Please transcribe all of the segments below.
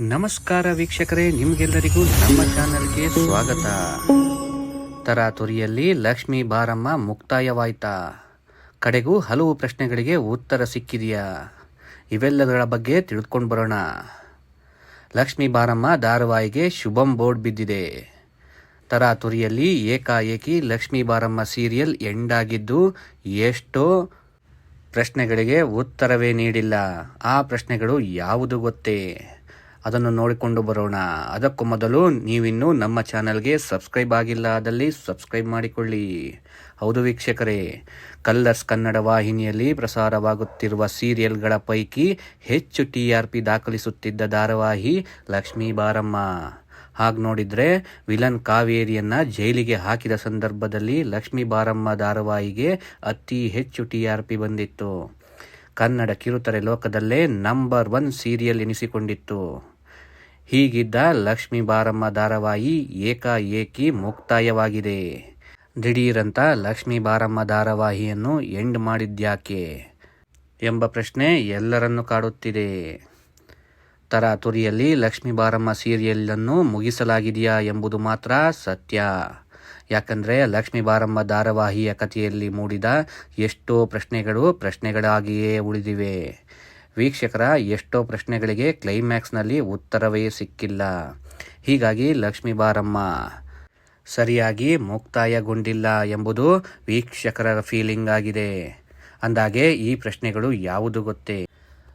ನಮಸ್ಕಾರ ವೀಕ್ಷಕರೇ, ನಿಮಗೆಲ್ಲರಿಗೂ ನಮ್ಮ ಚಾನೆಲ್ಗೆ ಸ್ವಾಗತ. ತರಾತುರಿಯಲ್ಲಿ ಲಕ್ಷ್ಮೀ ಬಾರಮ್ಮ ಮುಕ್ತಾಯವಾಯ್ತಾ? ಕಡೆಗೂ ಹಲವು ಪ್ರಶ್ನೆಗಳಿಗೆ ಉತ್ತರ ಸಿಕ್ಕಿದೆಯಾ? ಇವೆಲ್ಲದರ ಬಗ್ಗೆ ತಿಳಿದುಕೊಂಡು ಬರೋಣ. ಲಕ್ಷ್ಮೀ ಬಾರಮ್ಮ ಧಾರಾವಾಹಿಗೆ ಶುಭಂ ಬೋರ್ಡ್ ಬಿದ್ದಿದೆ. ತರಾತುರಿಯಲ್ಲಿ ಏಕಾಏಕಿ ಲಕ್ಷ್ಮೀ ಬಾರಮ್ಮ ಸೀರಿಯಲ್ ಎಂಡ್ ಆಗಿದ್ದು ಎಷ್ಟೋ ಪ್ರಶ್ನೆಗಳಿಗೆ ಉತ್ತರವೇ ನೀಡಿಲ್ಲ. ಆ ಪ್ರಶ್ನೆಗಳು ಯಾವುದು ಗೊತ್ತೇ? ಅದನ್ನು ನೋಡಿಕೊಂಡು ಬರೋಣ. ಅದಕ್ಕೂ ಮೊದಲು ನೀವಿನ್ನೂ ನಮ್ಮ ಚಾನಲ್ಗೆ ಸಬ್ಸ್ಕ್ರೈಬ್ ಆಗಿಲ್ಲ ಆದಲ್ಲಿ ಸಬ್ಸ್ಕ್ರೈಬ್ ಮಾಡಿಕೊಳ್ಳಿ. ಹೌದು ವೀಕ್ಷಕರೇ, ಕಲ್ಲರ್ಸ್ ಕನ್ನಡ ವಾಹಿನಿಯಲ್ಲಿ ಪ್ರಸಾರವಾಗುತ್ತಿರುವ ಸೀರಿಯಲ್ಗಳ ಪೈಕಿ ಹೆಚ್ಚು ಟಿ ಆರ್ ಪಿ ದಾಖಲಿಸುತ್ತಿದ್ದ ಧಾರಾವಾಹಿ ಲಕ್ಷ್ಮೀ ಬಾರಮ್ಮ. ಹಾಗೆ ನೋಡಿದ್ರೆ ವಿಲನ್ ಕಾವೇರಿಯನ್ನ ಜೈಲಿಗೆ ಹಾಕಿದ ಸಂದರ್ಭದಲ್ಲಿ ಲಕ್ಷ್ಮೀ ಬಾರಮ್ಮ ಧಾರಾವಾಹಿಗೆ ಅತಿ ಹೆಚ್ಚು ಟಿ ಆರ್ ಪಿ ಬಂದಿತ್ತು. ಕನ್ನಡ ಕಿರುತೆರೆ ಲೋಕದಲ್ಲೇ ನಂಬರ್ ಒನ್ ಸೀರಿಯಲ್ ಎನಿಸಿಕೊಂಡಿತ್ತು. ಹೀಗಿದ್ದ ಲಕ್ಷ್ಮೀ ಬಾರಮ್ಮ ಧಾರಾವಾಹಿ ಏಕಾಏಕಿ ಮುಕ್ತಾಯವಾಗಿದೆ. ದಿಢೀರಂತ ಲಕ್ಷ್ಮೀ ಬಾರಮ್ಮ ಧಾರಾವಾಹಿಯನ್ನು ಎಂಡ್ ಮಾಡಿದ್ಯಾಕೆ? ಎಂಬ ಪ್ರಶ್ನೆ ಎಲ್ಲರನ್ನು ಕಾಡುತ್ತಿದೆ. ತರಾತುರಿಯಲ್ಲಿ ಲಕ್ಷ್ಮೀ ಬಾರಮ್ಮ ಸೀರಿಯಲ್ಲನ್ನು ಮುಗಿಸಲಾಗಿದೆಯಾ ಎಂಬುದು ಮಾತ್ರ ಸತ್ಯ. ಯಾಕಂದರೆ ಲಕ್ಷ್ಮೀ ಬಾರಮ್ಮ ಧಾರಾವಾಹಿಯ ಕಥೆಯಲ್ಲಿ ಮೂಡಿದ ಎಷ್ಟೋ ಪ್ರಶ್ನೆಗಳು ಪ್ರಶ್ನೆಗಳಾಗಿಯೇ ಉಳಿದಿವೆ. ವೀಕ್ಷಕರ ಎಷ್ಟೋ ಪ್ರಶ್ನೆಗಳಿಗೆ ಕ್ಲೈಮ್ಯಾಕ್ಸ್ನಲ್ಲಿ ಉತ್ತರವೇ ಸಿಕ್ಕಿಲ್ಲ. ಹೀಗಾಗಿ ಲಕ್ಷ್ಮೀ ಬಾರಮ್ಮ, ಸರಿಯಾಗಿ ಮುಕ್ತಾಯಗೊಂಡಿಲ್ಲ ಎಂಬುದು ವೀಕ್ಷಕರ ಫೀಲಿಂಗ್ ಆಗಿದೆ. ಅಂದಾಗೆ ಈ ಪ್ರಶ್ನೆಗಳು ಯಾವುದು ಗೊತ್ತೇ?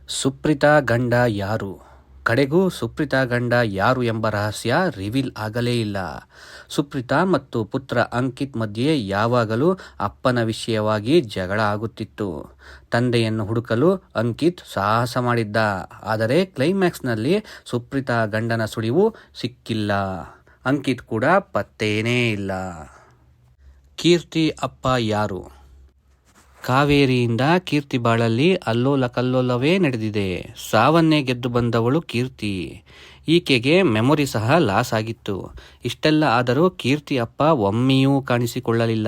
ಸುಪ್ರಿತಾ ಗಂಡ ಯಾರು? ಕಡೆಗೂ ಸುಪ್ರೀತಾ ಗಂಡ ಯಾರು ಎಂಬ ರಹಸ್ಯ ರಿವೀಲ್ ಆಗಲೇ ಇಲ್ಲ. ಸುಪ್ರೀತಾ ಮತ್ತು ಪುತ್ರ ಅಂಕಿತ್ ಮಧ್ಯೆ ಯಾವಾಗಲೂ ಅಪ್ಪನ ವಿಷಯವಾಗಿ ಜಗಳ ಆಗುತ್ತಿತ್ತು. ತಂದೆಯನ್ನು ಹುಡುಕಲು ಅಂಕಿತ್ ಸಾಹಸ ಮಾಡಿದ್ದ. ಆದರೆ ಕ್ಲೈಮ್ಯಾಕ್ಸ್ನಲ್ಲಿ ಸುಪ್ರೀತಾ ಗಂಡನ ಸುಳಿವು ಸಿಕ್ಕಿಲ್ಲ. ಅಂಕಿತ್ ಕೂಡ ಪತ್ತೇನೇ ಇಲ್ಲ. ಕೀರ್ತಿ ಅಪ್ಪ ಯಾರು? ಕಾವೇರಿಯಿಂದ ಕೀರ್ತಿ ಬಾಳಲ್ಲಿ ಅಲ್ಲೋಲ ಕಲ್ಲೋಲವೇ ನಡೆದಿದೆ. ಸಾವನ್ನೇ ಗೆದ್ದು ಬಂದವಳು ಕೀರ್ತಿ. ಈಕೆಗೆ ಮೆಮೊರಿ ಸಹ ಲಾಸ್ ಆಗಿತ್ತು. ಇಷ್ಟೆಲ್ಲ ಆದರೂ ಕೀರ್ತಿ ಅಪ್ಪ ಒಮ್ಮೆಯೂ ಕಾಣಿಸಿಕೊಳ್ಳಲಿಲ್ಲ.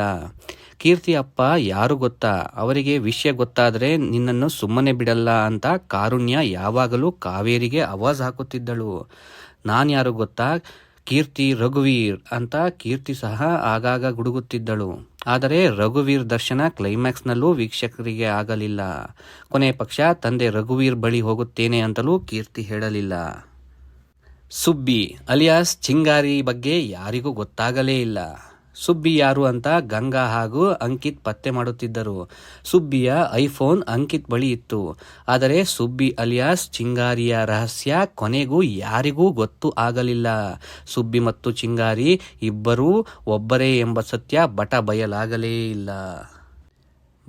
ಕೀರ್ತಿ ಅಪ್ಪ ಯಾರು ಗೊತ್ತಾ? ಅವರಿಗೆ ವಿಷಯ ಗೊತ್ತಾದರೆ ನಿನ್ನನ್ನು ಸುಮ್ಮನೆ ಬಿಡಲ್ಲ ಅಂತ ಕಾರುಣ್ಯ ಯಾವಾಗಲೂ ಕಾವೇರಿಗೆ ಆವಾಜ್ ಹಾಕುತ್ತಿದ್ದಳು. ನಾನ್ಯಾರು ಗೊತ್ತಾ? ಕೀರ್ತಿ ರಘುವೀರ್ ಅಂತ ಕೀರ್ತಿ ಸಹ ಆಗಾಗ ಗುಡುಗುತ್ತಿದ್ದಳು. ಆದರೆ ರಘುವೀರ್ ದರ್ಶನ ಕ್ಲೈಮ್ಯಾಕ್ಸ್ನಲ್ಲೂ ವೀಕ್ಷಕರಿಗೆ ಆಗಲಿಲ್ಲ. ಕೊನೆ ಪಕ್ಷ, ತಂದೆ ರಘುವೀರ್ ಬಳಿ ಹೋಗುತ್ತೇನೆ ಅಂತಲೂ ಕೀರ್ತಿ ಹೇಳಲಿಲ್ಲ. ಸುಬ್ಬಿ, ಅಲಿಯಾಸ್ ಚಿಂಗಾರಿ ಬಗ್ಗೆ ಯಾರಿಗೂ ಗೊತ್ತಾಗಲೇ ಇಲ್ಲ. ಸುಬ್ಬಿ ಯಾರು ಅಂತ ಗಂಗಾ ಹಾಗೂ ಅಂಕಿತ್ ಪತ್ತೆ ಮಾಡುತ್ತಿದ್ದರು. ಸುಬ್ಬಿಯ ಐಫೋನ್ ಅಂಕಿತ್ ಬಳಿ ಇತ್ತು. ಆದರೆ ಸುಬ್ಬಿ ಅಲಿಯಾಸ್ ಚಿಂಗಾರಿಯ ರಹಸ್ಯ ಕೊನೆಗೂ ಯಾರಿಗೂ ಗೊತ್ತು ಆಗಲಿಲ್ಲ. ಸುಬ್ಬಿ ಮತ್ತು ಚಿಂಗಾರಿ ಇಬ್ಬರೂ ಒಬ್ಬರೇ ಎಂಬ ಸತ್ಯ ಬಟ ಬಯಲಾಗಲೇ ಇಲ್ಲ.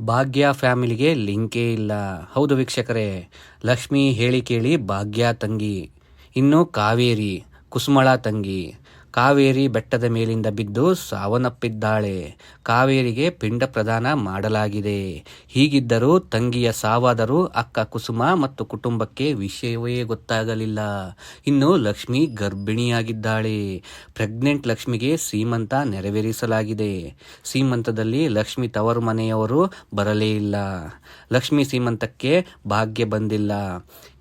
ಭಾಗ್ಯ ಫ್ಯಾಮಿಲಿಗೆ ಲಿಂಕೇ ಇಲ್ಲ. ಹೌದು ವೀಕ್ಷಕರೇ, ಲಕ್ಷ್ಮಿ ಹೇಳಿ ಕೇಳಿ ಭಾಗ್ಯ ತಂಗಿ. ಇನ್ನು ಕಾವೇರಿ, ಕುಸುಮಳ ತಂಗಿ. ಕಾವೇರಿ ಬೆಟ್ಟದ ಮೇಲಿಂದ ಬಿದ್ದು ಸಾವನ್ನಪ್ಪಿದ್ದಾಳೆ. ಕಾವೇರಿಗೆ ಪಿಂಡ ಪ್ರದಾನ ಮಾಡಲಾಗಿದೆ. ಹೀಗಿದ್ದರೂ ತಂಗಿಯ ಸಾವಾದರೂ ಅಕ್ಕ ಕುಸುಮ ಮತ್ತು ಕುಟುಂಬಕ್ಕೆ ವಿಷಯವೇ ಗೊತ್ತಾಗಲಿಲ್ಲ. ಇನ್ನು ಲಕ್ಷ್ಮಿ ಗರ್ಭಿಣಿಯಾಗಿದ್ದಾಳೆ. ಪ್ರೆಗ್ನೆಂಟ್ ಲಕ್ಷ್ಮಿಗೆ ಸೀಮಂತ ನೆರವೇರಿಸಲಾಗಿದೆ. ಸೀಮಂತದಲ್ಲಿ ಲಕ್ಷ್ಮಿ ತವರು ಮನೆಯವರು ಬರಲೇ ಇಲ್ಲ. ಲಕ್ಷ್ಮಿ ಸೀಮಂತಕ್ಕೆ ಭಾಗ್ಯ ಬಂದಿಲ್ಲ.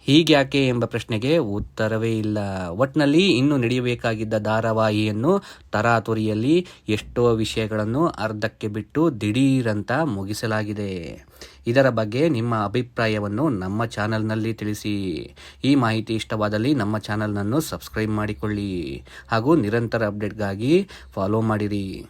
ಹೀಗ್ಯಾಕೆ ಎಂಬ ಪ್ರಶ್ನೆಗೆ ಉತ್ತರವೇ ಇಲ್ಲ. ಒಟ್ನಲ್ಲಿ ಇನ್ನು ನಡೆಯಬೇಕಾಗಿದ್ದ ಧಾರಾವಾಹಿಯನ್ನು ತರಾತುರಿಯಲ್ಲಿ ಎಷ್ಟೋ ವಿಷಯಗಳನ್ನು ಅರ್ಧಕ್ಕೆ ಬಿಟ್ಟು ದಿಢೀರಂತ ಮುಗಿಸಲಾಗಿದೆ. ಇದರ ಬಗ್ಗೆ ನಿಮ್ಮ ಅಭಿಪ್ರಾಯವನ್ನು ನಮ್ಮ ಚಾನಲ್ನಲ್ಲಿ ತಿಳಿಸಿ. ಈ ಮಾಹಿತಿ ಇಷ್ಟವಾದಲ್ಲಿ ನಮ್ಮ ಚಾನಲ್ನನ್ನು ಸಬ್ಸ್ಕ್ರೈಬ್ ಮಾಡಿಕೊಳ್ಳಿ ಹಾಗೂ ನಿರಂತರ ಅಪ್ಡೇಟ್ಗಾಗಿ ಫಾಲೋ ಮಾಡಿರಿ.